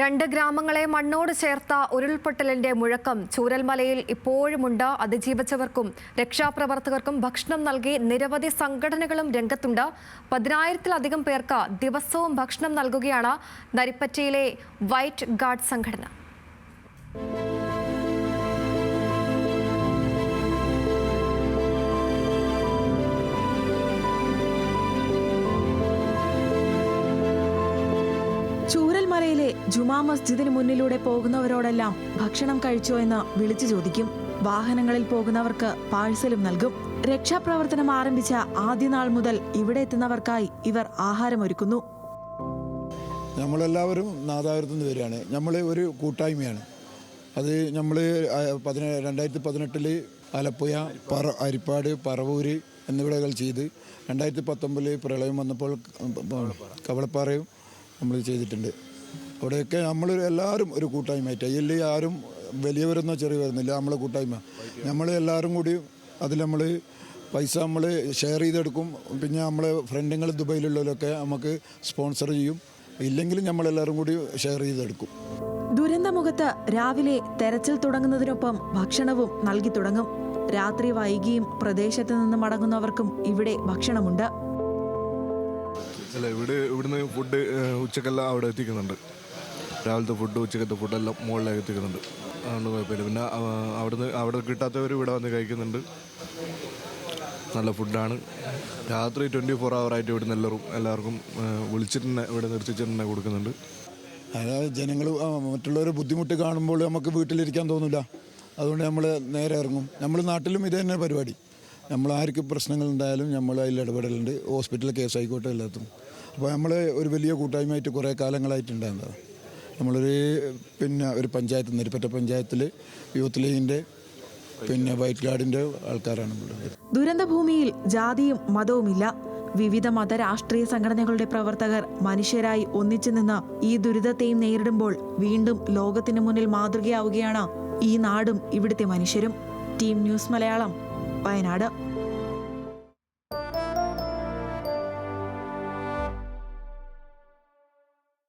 രണ്ട് ഗ്രാമങ്ങളെ മണ്ണോട് ചേർത്ത ഉരുൾപൊട്ടലിന്റെ മുഴക്കം ചൂരൽമലയിൽ ഇപ്പോഴുമുണ്ട്. അതിജീവിച്ചവർക്കും രക്ഷാപ്രവർത്തകർക്കും ഭക്ഷണം നൽകി നിരവധി സംഘടനകളും രംഗത്തുണ്ട്. പതിനായിരത്തിലധികം പേർക്ക് ദിവസവും ഭക്ഷണം നൽകുകയാണ് നരിപ്പറ്റയിലെ വൈറ്റ് ഗാർഡ് സംഘടന. ചൂരൽമലയിലെ ജുമാ മസ്ജിദിന് മുന്നിലൂടെ പോകുന്നവരോടെല്ലാം ഭക്ഷണം കഴിച്ചോ എന്ന് വിളിച്ചു ചോദിക്കും. വാഹനങ്ങളിൽ പോകുന്നവർക്ക് പാഴ്സലും നൽകും. രക്ഷാപ്രവർത്തനം ആരംഭിച്ച ആദ്യ നാൾ മുതൽ ഇവിടെ എത്തുന്നവർക്കായി ഇവർ ആഹാരമൊരുക്കുന്നു നമ്മളെല്ലാവരും നാദാപുരത്തു നിന്ന് വരികയാണ്. നമ്മൾ ഒരു കൂട്ടായ്മയാണ്. അത് നമ്മൾ പതിന രണ്ടായിരത്തി പതിനെട്ടിൽ ആലപ്പുഴ പറ അരിപ്പാട് പറവൂര് എന്നിവിടങ്ങൾ ചെയ്ത് രണ്ടായിരത്തി പത്തൊമ്പതിൽ പ്രളയം വന്നപ്പോൾ കവളപ്പാറയും നമ്മൾ ചെയ്തിട്ടുണ്ട്. അവിടെയൊക്കെ നമ്മൾ എല്ലാവരും ഒരു കൂട്ടായ്മയായിട്ട്. അതിൽ ആരും വലിയവരെന്നോ ചെറിയവരെന്നില്ല നമ്മളെ കൂട്ടായ്മ. നമ്മൾ എല്ലാവരും കൂടി അതിൽ നമ്മൾ പൈസ നമ്മൾ ഷെയർ ചെയ്തെടുക്കും. പിന്നെ നമ്മളെ ഫ്രണ്ടുകൾ ദുബൈയിലുള്ളവരൊക്കെ നമുക്ക് സ്പോൺസർ ചെയ്യും. ഇല്ലെങ്കിലും നമ്മളെല്ലാവരും കൂടി ഷെയർ ചെയ്തെടുക്കും. ദുരന്തമുഖത്ത് രാവിലെ തെരച്ചിൽ തുടങ്ങുന്നതിനൊപ്പം ഭക്ഷണവും നൽകി തുടങ്ങും. രാത്രി വൈകിയും പ്രദേശത്ത് നിന്ന് മടങ്ങുന്നവർക്കും ഇവിടെ ഭക്ഷണമുണ്ട്. അല്ല ഇവിടെ ഇവിടുന്ന് ഫുഡ് ഉച്ചക്കെല്ലാം അവിടെ എത്തിക്കുന്നുണ്ട്. രാവിലത്തെ ഫുഡ് ഉച്ചക്കത്തെ ഫുഡെല്ലാം മുകളിലേക്ക് എത്തിക്കുന്നുണ്ട്. അതുകൊണ്ട് കുഴപ്പമില്ല. പിന്നെ അവിടുന്ന് അവിടെ കിട്ടാത്തവർ ഇവിടെ വന്ന് കഴിക്കുന്നുണ്ട്. നല്ല ഫുഡാണ് രാത്രി ട്വന്റി ഫോർ ആയിട്ട് ഇവിടുന്ന് എല്ലാവരും എല്ലാവർക്കും വിളിച്ചിട്ടുതന്നെ വിളിച്ചിട്ട് തന്നെ ഇവിടെ നിർത്തിച്ചിട്ട് തന്നെ കൊടുക്കുന്നുണ്ട്. അതായത് ജനങ്ങൾ മറ്റുള്ളവരെ ബുദ്ധിമുട്ട് കാണുമ്പോൾ നമുക്ക് വീട്ടിലിരിക്കാൻ തോന്നില്ല അതുകൊണ്ട് നമ്മൾ നേരെ ഇറങ്ങും. നമ്മൾ നാട്ടിലും ഇത് തന്നെ പരിപാടി. നമ്മൾ പ്രശ്നങ്ങൾ ഉണ്ടായാലും നമ്മൾ അതിൽ ഇടപെടലുണ്ട്. ഹോസ്പിറ്റൽ കേസ് ആയിക്കോട്ടെ എല്ലാത്തും അപ്പോൾ നമ്മൾ ഒരു വലിയ കൂട്ടായ്മയായിട്ട് കുറേ കാലങ്ങളായിട്ടുണ്ടായിരുന്നത് നമ്മളൊരു പിന്നെ ഒരു പഞ്ചായത്ത് നെരിപ്പറ്റ പഞ്ചായത്തിൽ യൂത്ത് ലീഗിന്റെ പിന്നെ വൈറ്റ് ഗാർഡിന്റെ ആൾക്കാരാണ് ദുരന്തഭൂമിയിൽ ജാതിയും മതവുമില്ല. വിവിധ മത രാഷ്ട്രീയ സംഘടനകളുടെ പ്രവർത്തകർ മനുഷ്യരായി ഒന്നിച്ചു നിന്ന് ഈ ദുരിതത്തെയും നേരിടുമ്പോൾ വീണ്ടും ലോകത്തിന് മുന്നിൽ മാതൃകയാവുകയാണ് ഈ നാടും ഇവിടുത്തെ മനുഷ്യരും. Team news Malayalam Wayanad.